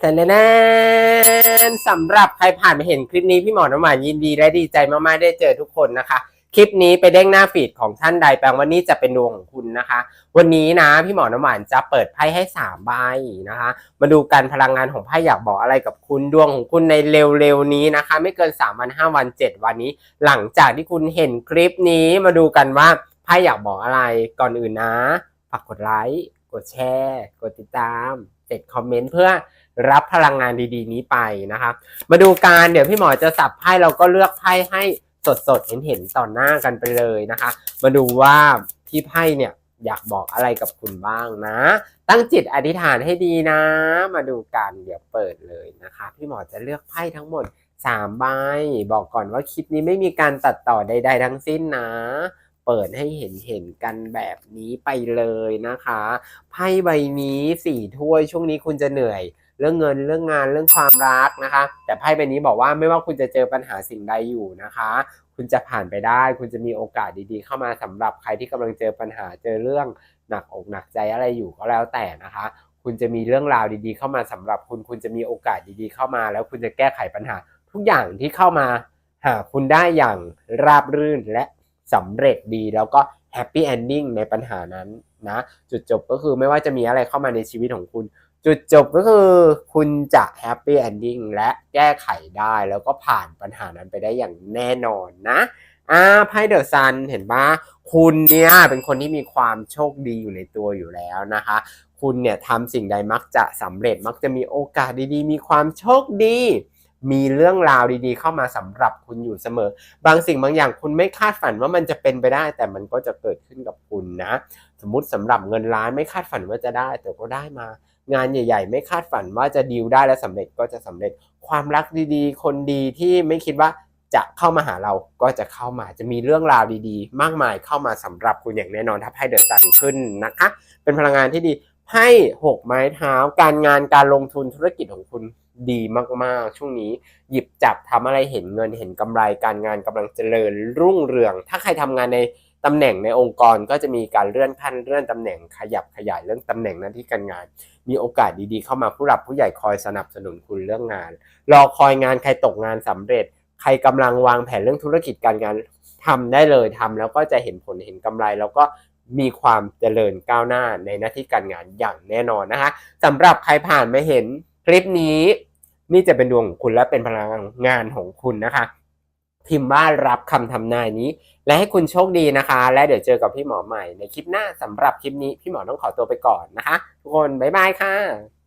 แต่แน่ๆสำหรับใครผ่านมาเห็นคลิปนี้พี่หมอน้ำหวานยินดีและดีใจมากๆได้เจอทุกคนนะคะ คลิปนี้ไปเด้งหน้าฟีดของท่านใดแปลว่านี่จะเป็นดวงของคุณนะคะ วันนี้นะพี่หมอน้ำหวานจะเปิดไพ่ให้สามใบนะคะ มาดูกันพลังงานของไพ่อยากบอกอะไรกับคุณดวงของคุณในเร็วๆนี้นะคะ ไม่เกิน3วัน5วัน7วันนี้ หลังจากที่คุณเห็นคลิปนี้มาดูกันว่าไพ่อยากบอกอะไรก่อนอื่นนะฝากกดไลค์กดแชร์ กดติดตามเสร็จคอมเมนต์เพื่อ รับพลังงานดีๆ นี้ไปนะคะ มาดูการเดี๋ยวพี่หมอจะสับไพ่เราก็เลือกไพ่ให้สดๆเห็นๆต่อหน้ากันไปเลยนะคะ มาดูว่าพี่ไพ่เนี่ยอยากบอกอะไรกับคุณบ้างนะ ตั้งจิตอธิษฐานให้ดีนะ มาดูกันเดี๋ยวเปิดเลยนะคะ พี่หมอจะเลือกไพ่ทั้งหมด3ใบบอกก่อนว่าคลิปนี้ไม่มีการตัดต่อใด ๆ ทั้งสิ้นนะ เปิดให้เห็นเห็นๆกันแบบนี้ไปเลยนะคะไพ่ใบนี้สี่ถ้วยช่วงนี้คุณจะเหนื่อย เรื่องเงินเรื่องงานเรื่องความรักนะคะ แต่ไพ่ใบนี้บอกว่าไม่ว่าคุณจะเจอปัญหาสิ่งใดอยู่นะคะ คุณจะผ่านไปได้ คุณจะมีโอกาสดีๆ เข้ามาสำหรับใครที่กำลังเจอปัญหาเจอเรื่องหนักอกหนักใจอะไรอยู่ก็แล้วแต่นะคะ คุณจะมีเรื่องราวดีๆ เข้ามาสำหรับคุณคุณจะมีโอกาสดีๆ เข้ามา แล้วคุณจะแก้ไขปัญหา ทุกอย่างที่เข้ามาหาคุณได้อย่างราบรื่นและสำเร็จดีแล้วก็แฮปปี้เอนดิ้งในปัญหานั้นนะจุดจบก็คือไม่ว่าจะมีอะไรเข้ามาในชีวิตของคุณ จุดจบก็คือคุณจะแฮปปี้เอนดิ้งและแก้ไขได้แล้วก็ผ่านปัญหานั้นไปได้อย่างแน่นอนนะอ่าไพ่เดอะซันเห็นปะคุณเนี่ยเป็นคนที่มีความโชคดีอยู่ในตัวอยู่แล้วนะคะ คุณเนี่ยทำสิ่งใดมักจะสำเร็จมักจะมีโอกาสดีๆ มีความโชคดี มีเรื่องราวดีๆ เข้ามาสำหรับคุณอยู่เสมอ บางสิ่งบางอย่างคุณไม่คาดฝันว่ามันจะเป็นไปได้ แต่มันก็จะเกิดขึ้นกับคุณนะ สมมติสำหรับเงินล้านไม่คาดฝันว่าจะได้ แต่ก็ได้มา งานใหญ่ ๆ ไม่คาดฝันว่าจะดีลได้และสำเร็จก็จะสำเร็จ ความรักดีๆ คนดีที่ไม่คิดว่าจะเข้ามาหาเราก็จะเข้ามาจะมีเรื่องราวดีๆ มากมายเข้ามาสำหรับคุณอย่างแน่นอนถ้าไพ่เดือะซันขึ้นนะคะ เป็นพลังงานที่ดี ไพ่หกไม้เท้า การงานการลงทุนธุรกิจของคุณดีมากๆ ช่วงนี้ หยิบจับทำอะไรเห็นเงินเห็นกำไร การงานกำลังเจริญรุ่งเรือง ถ้าใครทำงานในตำแหน่งในองค์กรก็จะมีการเลื่อนขั้นเลื่อนตำแหน่งขยับขยายเรื่องตำแหน่งหน้าที่การงาน มีโอกาสดีๆ เข้ามาผู้หลักผู้ใหญ่คอยสนับสนุนคุณเรื่องงาน รอคอยงานใครตกงานสำเร็จ ใครกำลังวางแผนเรื่องธุรกิจการงานทำได้เลยทำแล้วก็จะเห็นผลเห็นกำไร แล้วก็ มีความเจริญก้าวหน้าในหน้าที่การงานอย่างแน่นอนนะคะสำหรับใครผ่านมาเห็นคลิปนี้ นี่จะเป็นดวงของคุณและเป็นพลังงานของคุณนะคะพิมพ์ว่ารับคำทำนายนี้ และให้คุณโชคดีนะคะ และเดี๋ยวเจอกับพี่หมอใหม่ในคลิปหน้าสำหรับคลิปนี้พี่หมอต้องขอตัวไปก่อนนะคะ ทุกคนบ๊ายบายค่ะ